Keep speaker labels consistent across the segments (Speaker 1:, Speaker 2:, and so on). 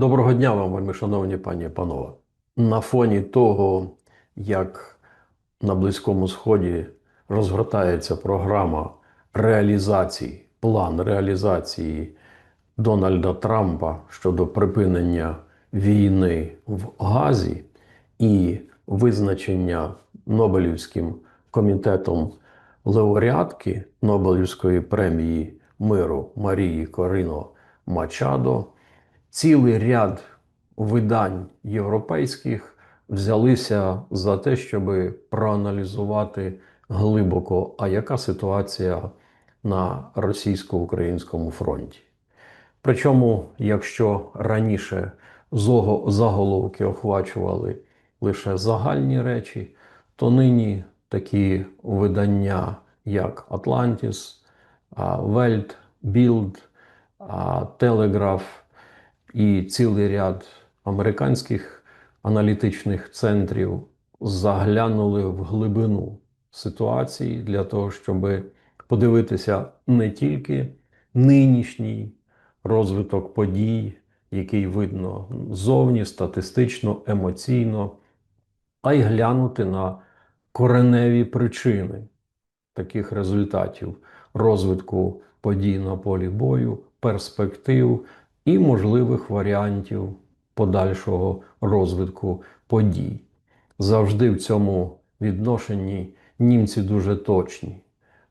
Speaker 1: Доброго дня вам, вельми шановні пані і панове. На фоні того, як на Близькому Сході розгортається програма реалізації, план реалізації Дональда Трампа щодо припинення війни в Газі і визначення Нобелівським комітетом лауреатки Нобелівської премії миру Марії Корино Мачадо цілий ряд видань європейських взялися за те, щоб проаналізувати глибоко, а яка ситуація на російсько-українському фронті. Причому, якщо раніше заголовки охвачували лише загальні речі, то нині такі видання, як Атлантіс, Вельт, Білд, Телеграф і цілий ряд американських аналітичних центрів заглянули в глибину ситуації для того, щоб подивитися не тільки нинішній розвиток подій, який видно зовні, статистично, емоційно, а й глянути на кореневі причини таких результатів розвитку подій на полі бою, перспектив і можливих варіантів подальшого розвитку подій. Завжди в цьому відношенні німці дуже точні.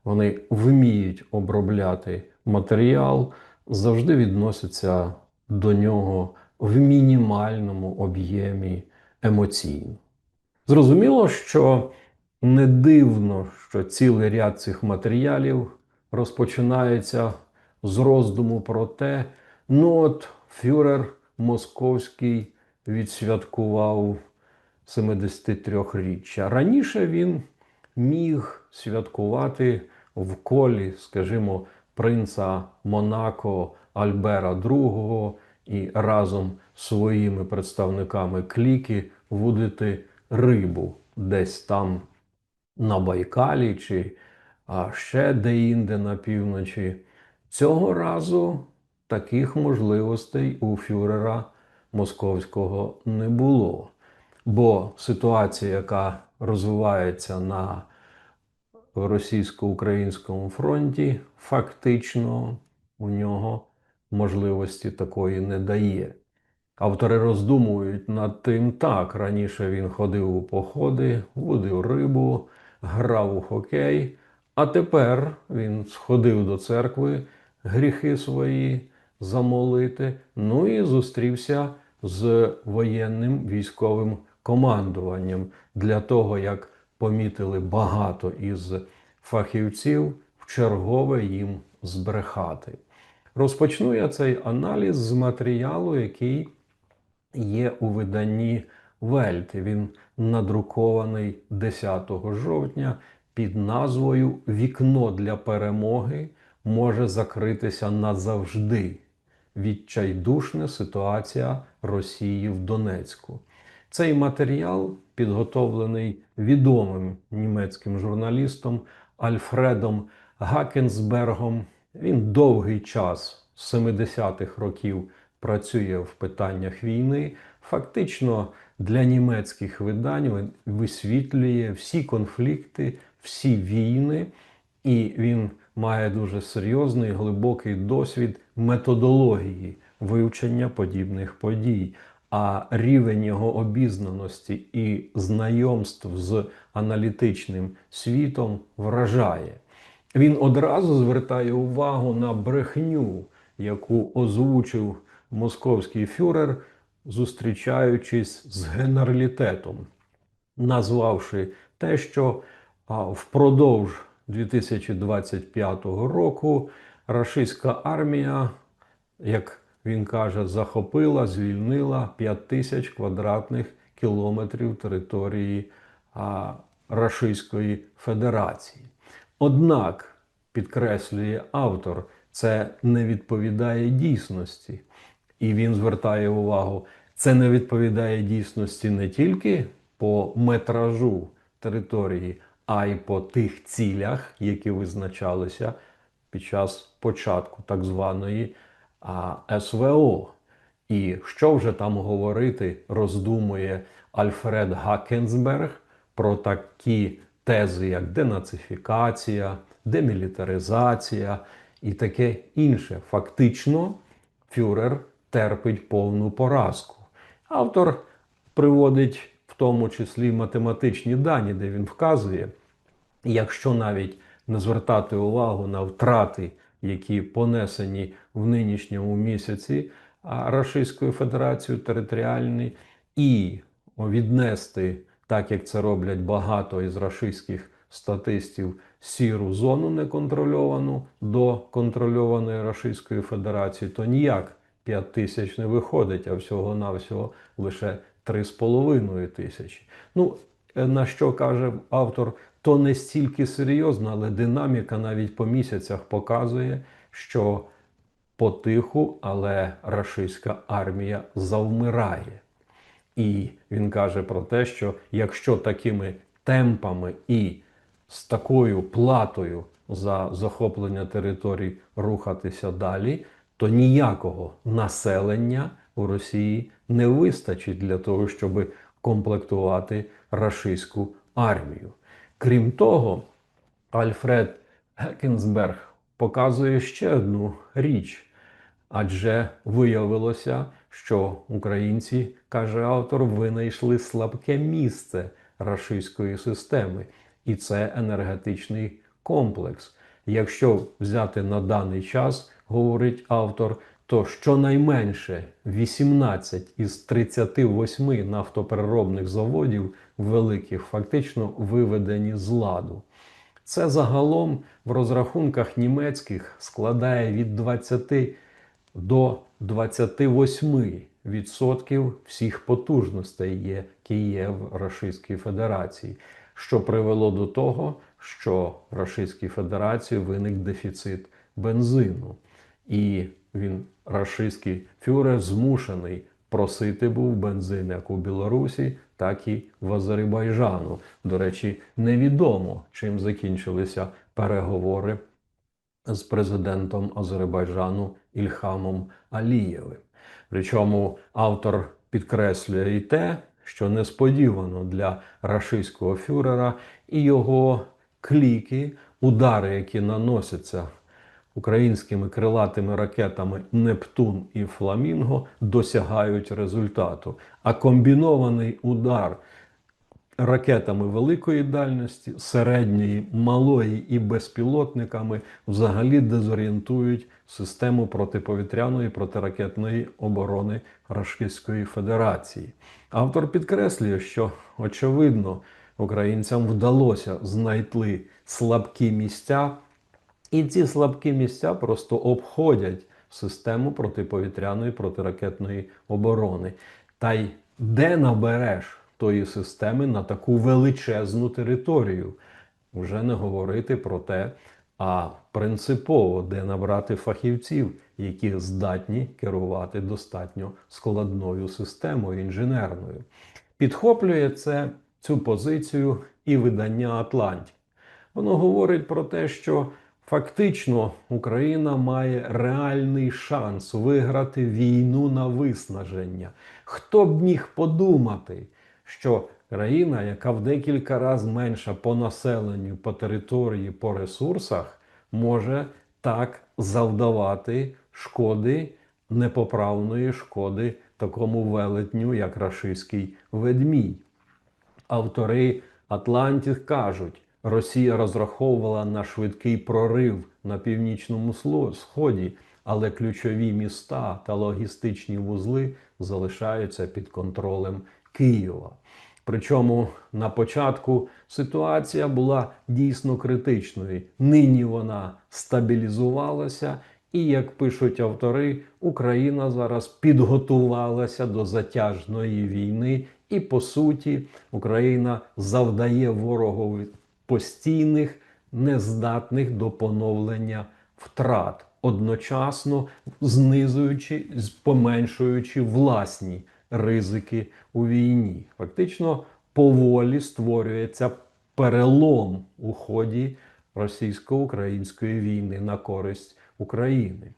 Speaker 1: Вони вміють обробляти матеріал, завжди відносяться до нього в мінімальному об'ємі емоційно. Зрозуміло, що не дивно, що цілий ряд цих матеріалів розпочинається з роздуму про те, ну от фюрер Московський відсвяткував 73-річчя. Раніше він міг святкувати в колі, скажімо, принца Монако Альбера II і разом з своїми представниками кліки вудити рибу десь там на Байкалі чи а ще де-інде на півночі. Цього разу таких можливостей у фюрера московського не було. Бо ситуація, яка розвивається на російсько-українському фронті, фактично у нього можливості такої не дає. Автори роздумують над тим, так, раніше він ходив у походи, водив рибу, грав у хокей, а тепер він сходив до церкви гріхи свої замолити, ну і зустрівся з воєнним військовим командуванням для того, як помітили багато із фахівців, вчергове їм збрехати. Розпочну я цей аналіз з матеріалу, який є у виданні Вельт. Він надрукований 10 жовтня під назвою Вікно для перемоги може закритися назавжди. Відчайдушна ситуація Росії в Донецьку. Цей матеріал підготовлений відомим німецьким журналістом Альфредом Гакенсбергом. Він довгий час з 70-х років працює в питаннях війни. Фактично для німецьких видань висвітлює всі конфлікти, всі війни, і він має дуже серйозний глибокий досвід методології вивчення подібних подій. А рівень його обізнаності і знайомств з аналітичним світом вражає. Він одразу звертає увагу на брехню, яку озвучив московський фюрер, зустрічаючись з генералітетом, назвавши те, що впродовж 2025 року рашистська армія, як він каже, захопила, звільнила 5 тисяч квадратних кілометрів території а, Рашистської Федерації. Однак, підкреслює автор, це не відповідає дійсності. І він звертає увагу, це не відповідає дійсності не тільки по метражу території, а й по тих цілях, які визначалися під час початку так званої а, СВО. І що вже там говорити, роздумує Альфред Гакенсберг про такі тези, як денацифікація, демілітаризація і таке інше. Фактично, фюрер терпить повну поразку. Автор приводить в тому числі математичні дані, де він вказує, якщо навіть не звертати увагу на втрати, які понесені в нинішньому місяці Російською Федерацією територіальні, і віднести, так як це роблять багато із рашистських статистів, сіру зону неконтрольовану до контрольованої Російської Федерації, то ніяк 5 тисяч не виходить, а всього-навсього лише 3,5 тисячі. Ну, е, на що каже автор, то не стільки серйозно, але динаміка навіть по місяцях показує, що потиху, але рашистська армія завмирає. І він каже про те, що якщо такими темпами і з такою платою за захоплення територій рухатися далі, то ніякого населення у Росії не вистачить для того, щоб комплектувати рашистську армію. Крім того, Альфред Гекенсберг показує ще одну річ, адже виявилося, що українці, каже автор, винайшли слабке місце рашистської системи, і це енергетичний комплекс. Якщо взяти на даний час, говорить автор, то щонайменше 18 із 38 нафтопереробних заводів великих фактично виведені з ладу. Це загалом в розрахунках німецьких складає від 20 до 28 відсотків всіх потужностей, є в Російській Федерації, що привело до того, що в Російській Федерації виник дефіцит бензину, і він рашистський фюрер змушений просити був бензин як у Білорусі, так і в Азербайджану. До речі, невідомо чим закінчилися переговори з президентом Азербайджану Ільхамом Алієвим. Причому автор підкреслює і те, що несподівано для рашистського фюрера і його кліки, удари, які наносяться українськими крилатими ракетами Нептун і Фламінго, досягають результату. А комбінований удар ракетами великої дальності, середньої, малої і безпілотниками взагалі дезорієнтують систему протиповітряної протиракетної оборони Рашистської Федерації. Автор підкреслює, що очевидно українцям вдалося знайти слабкі місця, і ці слабкі місця просто обходять систему протиповітряної протиракетної оборони. Та й де набереш тої системи на таку величезну територію? Вже не говорити про те, а принципово де набрати фахівців, які здатні керувати достатньо складною системою інженерною. Підхоплює це цю позицію і видання Атлантів. Воно говорить про те, що фактично Україна має реальний шанс виграти війну на виснаження. Хто б міг подумати, що країна, яка в декілька разів менша по населенню, по території, по ресурсах, може так завдавати шкоди, непоправної шкоди такому велетню, як рашистський ведмідь. Автори Атлантів кажуть, Росія розраховувала на швидкий прорив на північному сході, але ключові міста та логістичні вузли залишаються під контролем Києва. Причому на початку ситуація була дійсно критичною. Нині вона стабілізувалася, і, як пишуть автори, Україна зараз підготувалася до затяжної війни, і по суті Україна завдає ворогові постійних, нездатних до поновлення втрат, одночасно знизуючи, поменшуючи власні ризики у війні. Фактично поволі створюється перелом у ході російсько-української війни на користь України.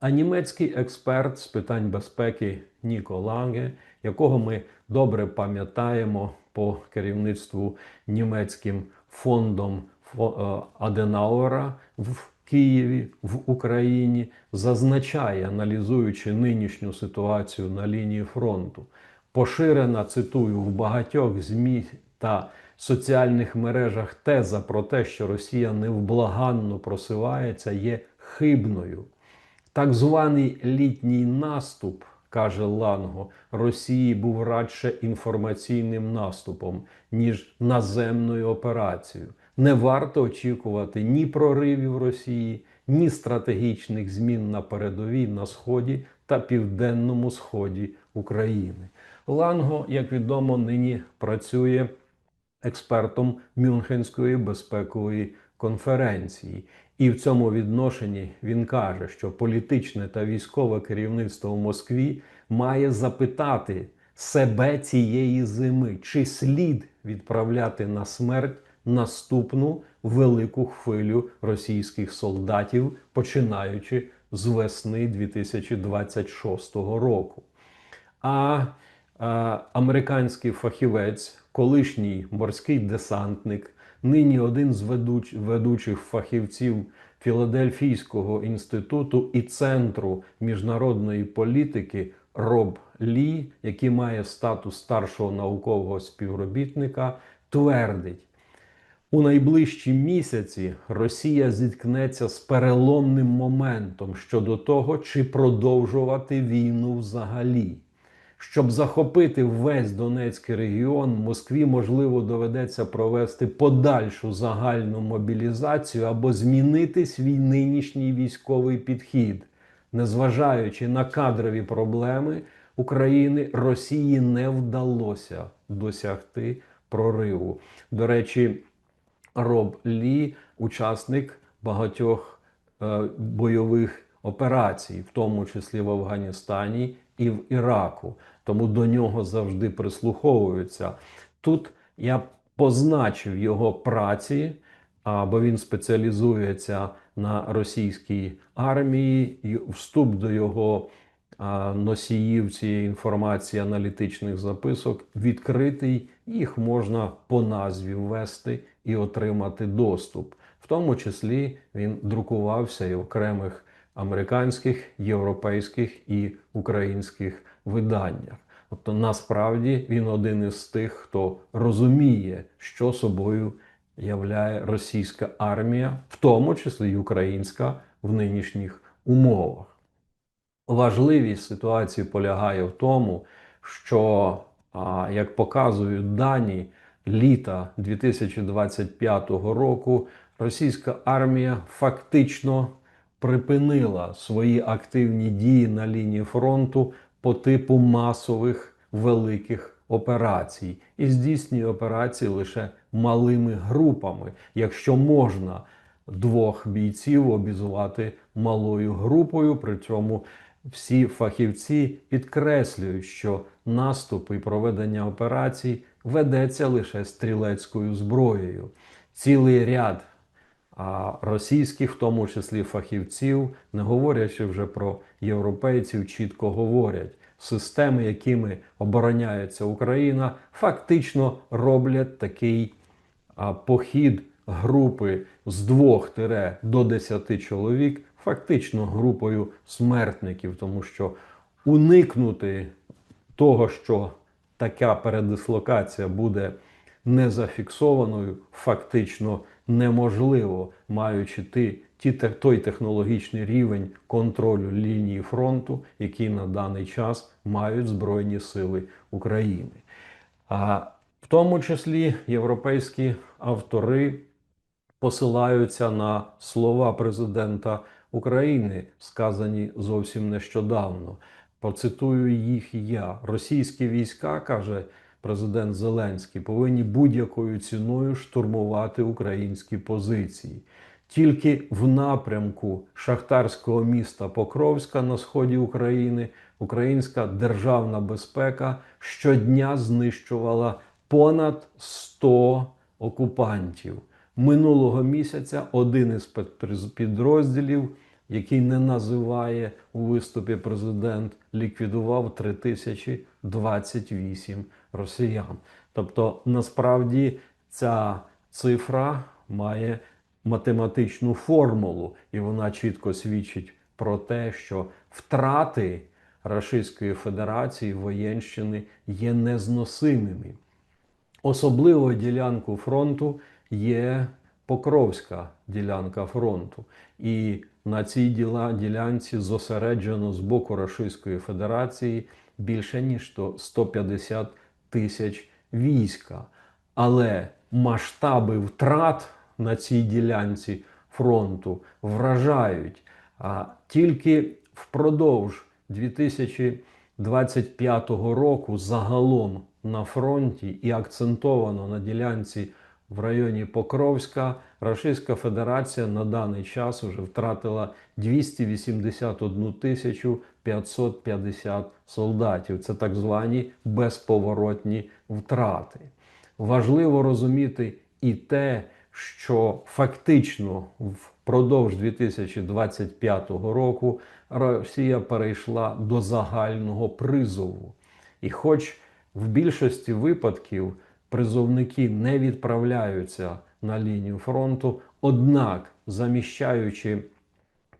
Speaker 1: А німецький експерт з питань безпеки Ніко Ланге, якого ми добре пам'ятаємо по керівництву німецьким фондом Фо- е, Аденауера в Києві в Україні, зазначає, аналізуючи нинішню ситуацію на лінії фронту, поширена цитую в багатьох змі та соціальних мережах теза про те, що Росія невблаганно просувається, є хибною. Так званий літній наступ, каже Ланго, Росії був радше інформаційним наступом, ніж наземною операцією. Не варто очікувати ні проривів Росії, ні стратегічних змін на передовій на сході та південному сході України. Ланго, як відомо, нині працює експертом Мюнхенської безпекової конференції. І в цьому відношенні він каже, що політичне та військове керівництво в Москві має запитати себе цієї зими, чи слід відправляти на смерть наступну велику хвилю російських солдатів, починаючи з весни 2026 року. А, а американський фахівець, колишній морський десантник, нині один з ведуч, ведучих фахівців Філадельфійського інституту і центру міжнародної політики Роб Лі, який має статус старшого наукового співробітника, твердить. У найближчі місяці Росія зіткнеться з переломним моментом щодо того, чи продовжувати війну взагалі. Щоб захопити весь Донецький регіон, Москві можливо доведеться провести подальшу загальну мобілізацію або змінити свій нинішній військовий підхід. Незважаючи на кадрові проблеми України, Росії не вдалося досягти прориву. До речі, Роб Лі, учасник багатьох е, бойових операцій, в тому числі в Афганістані і в Іраку. Тому до нього завжди прислуховуються. Тут я позначив його праці, бо він спеціалізується на російській армії, і вступ до його носіїв цієї інформації аналітичних записок відкритий, їх можна по назві ввести і отримати доступ. В тому числі він друкувався і в окремих американських, європейських і українських виданнях. Тобто, насправді він один із тих, хто розуміє, що собою являє російська армія, в тому числі й українська в нинішніх умовах. Важливість ситуації полягає в тому, що, як показують дані літа 2025 року, російська армія фактично припинила свої активні дії на лінії фронту по типу масових великих операцій і здійснює операції лише малими групами, якщо можна двох бійців обізувати малою групою. При цьому всі фахівці підкреслюють, що наступ і проведення операцій ведеться лише стрілецькою зброєю. Цілий ряд російських, в тому числі фахівців, не говорячи вже про європейців, чітко говорять. Системи, якими обороняється Україна, фактично роблять такий похід групи з двох тире до десяти чоловік, фактично групою смертників, тому що уникнути того, що така передислокація буде не зафіксованою, фактично неможливо, маючи ті, ті, той технологічний рівень контролю лінії фронту, який на даний час мають Збройні Сили України. А в тому числі європейські автори посилаються на слова президента України, сказані зовсім нещодавно. Процитую їх я. Російські війська, каже президент Зеленський, повинні будь-якою ціною штурмувати українські позиції. Тільки в напрямку шахтарського міста Покровська на сході України українська державна безпека щодня знищувала понад 100 окупантів. Минулого місяця один із під- підрозділів який не називає у виступі президент, ліквідував 3028 росіян. Тобто, насправді ця цифра має математичну формулу, і вона чітко свідчить про те, що втрати Російської Федерації воєнщини є незносимими. Особливою ділянку фронту є Покровська ділянка фронту. І на цій ділянці зосереджено з боку Російської Федерації більше ніж 150 тисяч війська. Але масштаби втрат на цій ділянці фронту вражають. А тільки впродовж 2025 року загалом на фронті і акцентовано на ділянці в районі Покровська Російська Федерація на даний час вже втратила 281 тисячу 550 солдатів. Це так звані безповоротні втрати. Важливо розуміти і те, що фактично впродовж 2025 року Росія перейшла до загального призову. І хоч в більшості випадків призовники не відправляються на лінію фронту, однак заміщаючи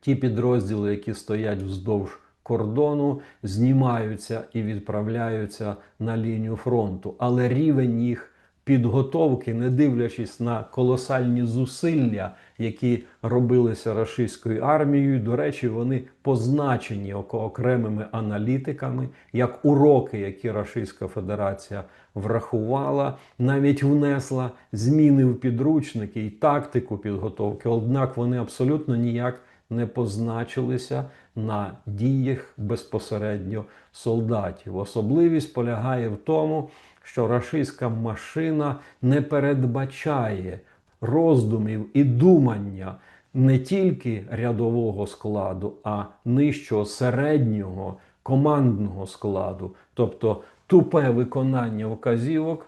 Speaker 1: ті підрозділи, які стоять вздовж кордону, знімаються і відправляються на лінію фронту. Але рівень їх підготовки, не дивлячись на колосальні зусилля, які робилися російською армією. До речі, вони позначені окремими аналітиками як уроки, які Російська Федерація врахувала, навіть внесла зміни в підручники і тактику підготовки. Однак вони абсолютно ніяк не позначилися на діях безпосередньо солдатів. Особливість полягає в тому, що рашистська машина не передбачає роздумів і думання не тільки рядового складу, а нижчого середнього командного складу, тобто тупе виконання вказівок.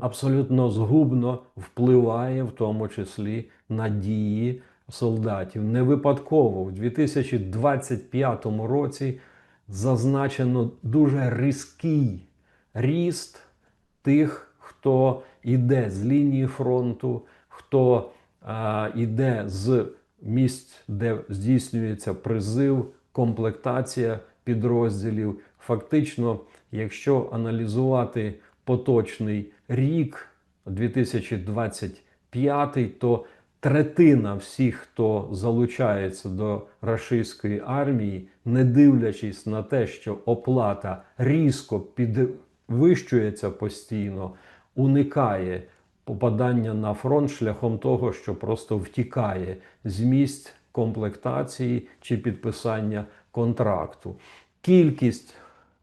Speaker 1: Абсолютно згубно впливає в тому числі на дії солдатів. Не випадково в 2025 році зазначено дуже різкий ріст тих, хто йде з лінії фронту, хто йде з місць, де здійснюється призив, комплектація підрозділів. Фактично, якщо аналізувати поточний рік 2025, то третина всіх, хто залучається до рашистської армії, не дивлячись на те, що оплата різко підвищується постійно, уникає попадання на фронт шляхом того, що просто втікає з місць комплектації чи підписання контракту. Кількість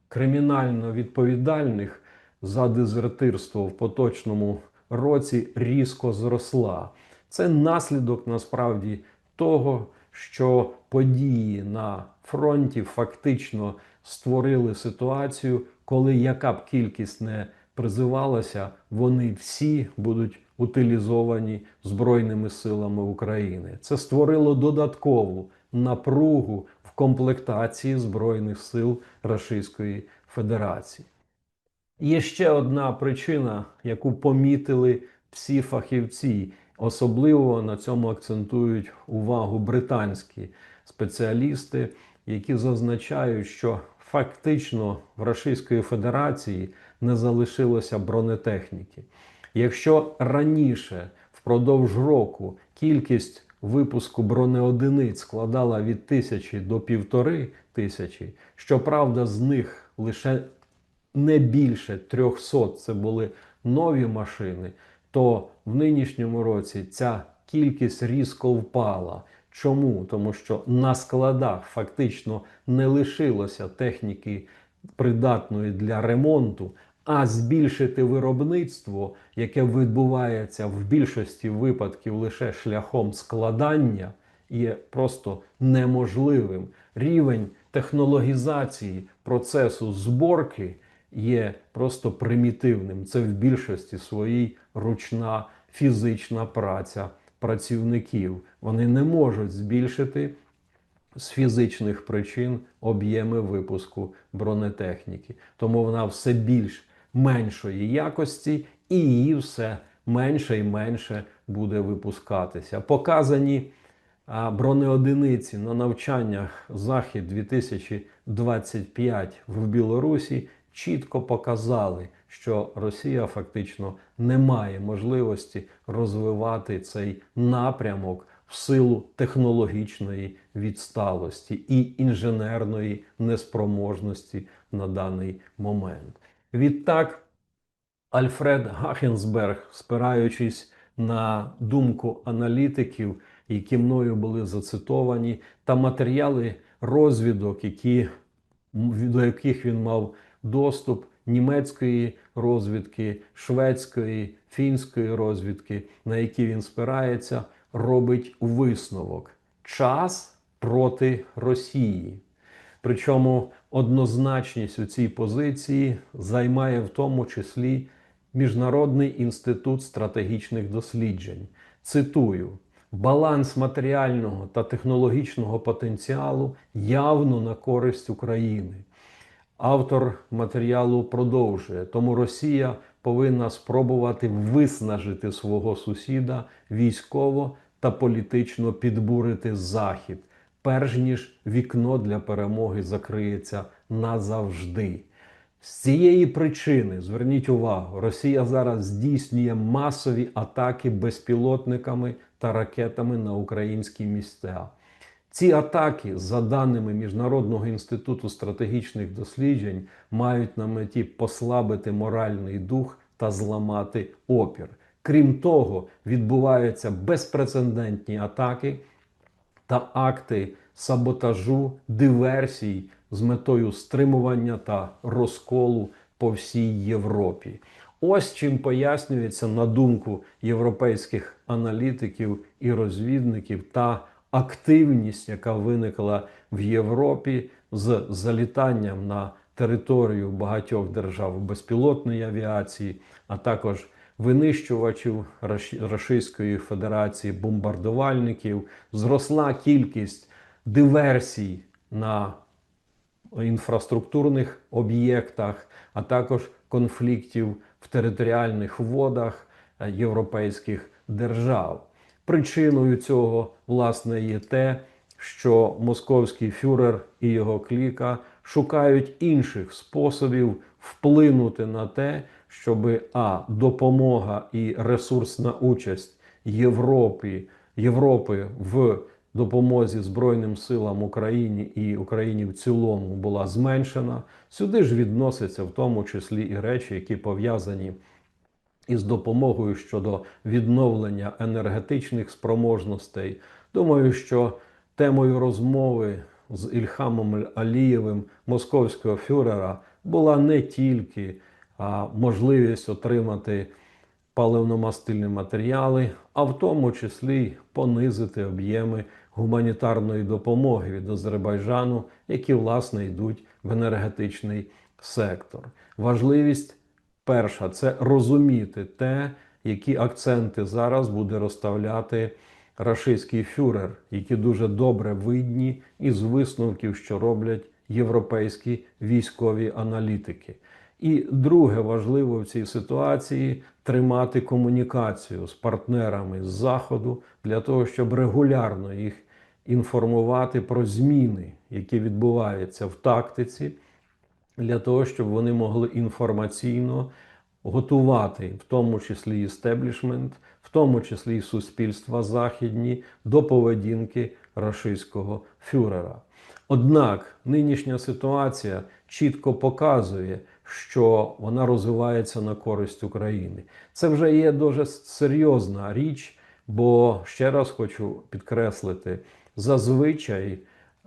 Speaker 1: кримінально відповідальних за дезертирство в поточному році різко зросла. Це наслідок насправді того, що події на фронті фактично створили ситуацію, коли яка б кількість не призивалася, вони всі будуть утилізовані Збройними силами України. Це створило додаткову напругу в комплектації Збройних сил Російської Федерації. Є ще одна причина, яку помітили всі фахівці. Особливо на цьому акцентують увагу британські спеціалісти, які зазначають, що фактично в Російської Федерації не залишилося бронетехніки. Якщо раніше впродовж року кількість випуску бронеодиниць складала від тисячі до півтори тисячі, щоправда, з них лише не більше 300 це були нові машини, то в нинішньому році ця кількість різко впала. Чому? Тому що на складах фактично не лишилося техніки придатної для ремонту, а збільшити виробництво, яке відбувається в більшості випадків лише шляхом складання, є просто неможливим. Рівень технологізації процесу зборки є просто примітивним. Це в більшості своїй ручна фізична праця працівників. Вони не можуть збільшити з фізичних причин об'єми випуску бронетехніки. Тому вона все більш меншої якості і її все менше і менше буде випускатися. Показані бронеодиниці на навчаннях Захід 2025 в Білорусі чітко показали, що Росія фактично не має можливості розвивати цей напрямок в силу технологічної відсталості і інженерної неспроможності на даний момент. Відтак, Альфред Гахенсберг, спираючись на думку аналітиків, які мною були зацитовані, та матеріали розвідок, які, до яких він мав доступ німецької розвідки, шведської, фінської розвідки, на які він спирається, робить висновок: час проти Росії. Причому однозначність у цій позиції займає в тому числі Міжнародний інститут стратегічних досліджень. Цитую: баланс матеріального та технологічного потенціалу явно на користь України. Автор матеріалу продовжує, тому Росія повинна спробувати виснажити свого сусіда військово та політично підбурити Захід, перш ніж вікно для перемоги закриється назавжди. З цієї причини зверніть увагу, Росія зараз здійснює масові атаки безпілотниками та ракетами на українські місця. Ці атаки, за даними Міжнародного інституту стратегічних досліджень, мають на меті послабити моральний дух та зламати опір. Крім того, відбуваються безпрецедентні атаки та акти саботажу, диверсій з метою стримування та розколу по всій Європі. Ось чим пояснюється на думку європейських аналітиків і розвідників та активність, яка виникла в Європі з залітанням на територію багатьох держав безпілотної авіації, а також винищувачів Російської Федерації, бомбардувальників, зросла кількість диверсій на інфраструктурних об'єктах, а також конфліктів в територіальних водах європейських держав. Причиною цього, власне, є те, що московський фюрер і його кліка шукають інших способів вплинути на те, щоб а допомога і ресурсна участь Європи, Європи в допомозі Збройним силам Україні і Україні в цілому була зменшена. Сюди ж відносяться в тому числі і речі, які пов'язані із допомогою щодо відновлення енергетичних спроможностей. Думаю, що темою розмови з Ільхамом Алієвим московського фюрера була не тільки а, можливість отримати паливно-мастильні матеріали, а в тому числі понизити об'єми гуманітарної допомоги від Азербайджану, які власне йдуть в енергетичний сектор. Важливість перша це розуміти те, які акценти зараз буде розставляти рашистський фюрер, які дуже добре видні із висновків, що роблять європейські військові аналітики. І друге важливо в цій ситуації тримати комунікацію з партнерами з Заходу для того, щоб регулярно їх інформувати про зміни, які відбуваються в тактиці, для того, щоб вони могли інформаційно готувати, в тому числі істеблішмент, в тому числі і суспільства західні, до поведінки рашистського фюрера. Однак нинішня ситуація чітко показує, що вона розвивається на користь України. Це вже є дуже серйозна річ, бо ще раз хочу підкреслити, зазвичай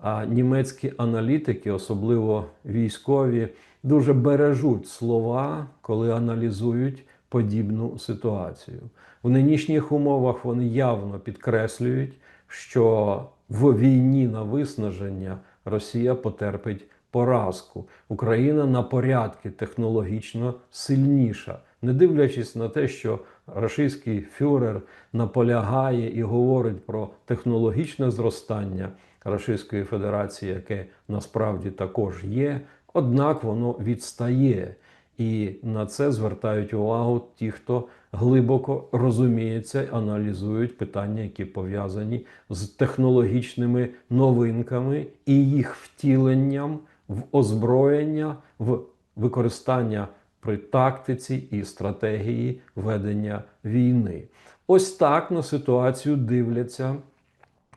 Speaker 1: а німецькі аналітики, особливо військові, дуже бережуть слова, коли аналізують подібну ситуацію. В нинішніх умовах вони явно підкреслюють, що в війні на виснаження Росія потерпить поразку. Україна на порядки технологічно сильніша, не дивлячись на те, що російський фюрер наполягає і говорить про технологічне зростання. Російської Федерації, яке насправді також є, однак воно відстає. І на це звертають увагу ті, хто глибоко розуміється, аналізують питання, які пов'язані з технологічними новинками і їх втіленням в озброєння, в використання при тактиці і стратегії ведення війни. Ось так на ситуацію дивляться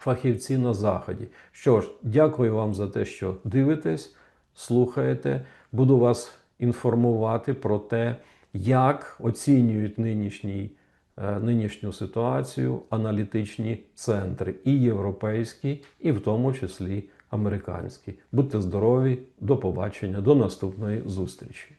Speaker 1: фахівці на заході. Що ж, дякую вам за те, що дивитесь, слухаєте. Буду вас інформувати про те, як оцінюють нинішній, е, нинішню ситуацію аналітичні центри, і європейські, і в тому числі американські. Будьте здорові, до побачення, до наступної зустрічі.